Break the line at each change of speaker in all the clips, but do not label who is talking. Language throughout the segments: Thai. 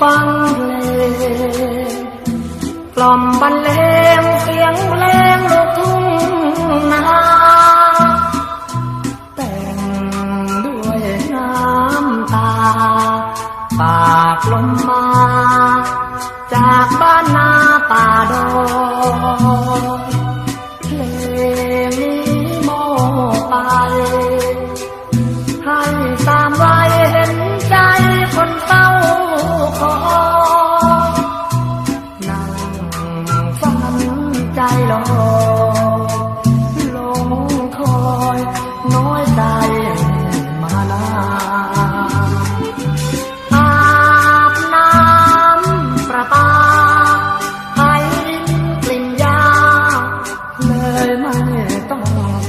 ฟังเพลงกล่อมบรรเลงเสียงเพลงลูกทุ่งนาแต่งด้วยน้ำตาปากลมมา จากบ้านนาป่าดอย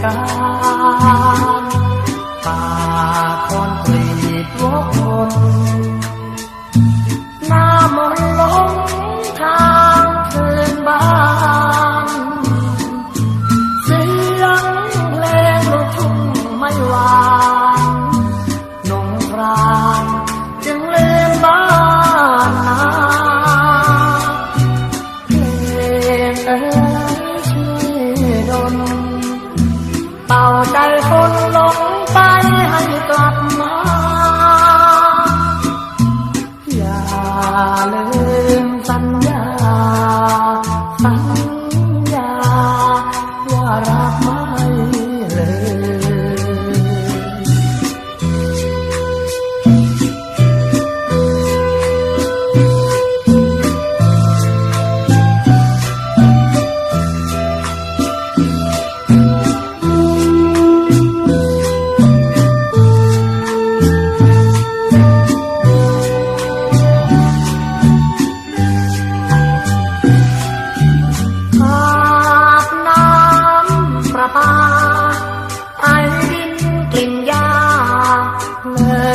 การป่าคอนกรีตวกวนหน้ามนต์ลงทางเทินบ้านเสียงเพลงลูกทุ่งไม่วานนงพรานจึงลืมบ้านนาเพลงเอ๋ยช่วยดล เป่าใจคนหลงไปให้กลับมา อย่าลืมสัญญา สัญญาว่ารักมา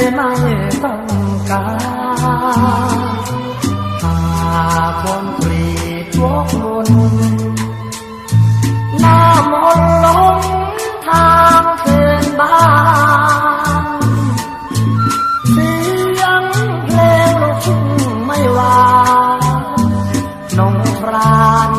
ไม่ต้องการหาคนกรีดวกวนหน้ามนต์ลงทางเคืนบ้านเสียงเพลงลูกทุ่งไม่วานนงพราน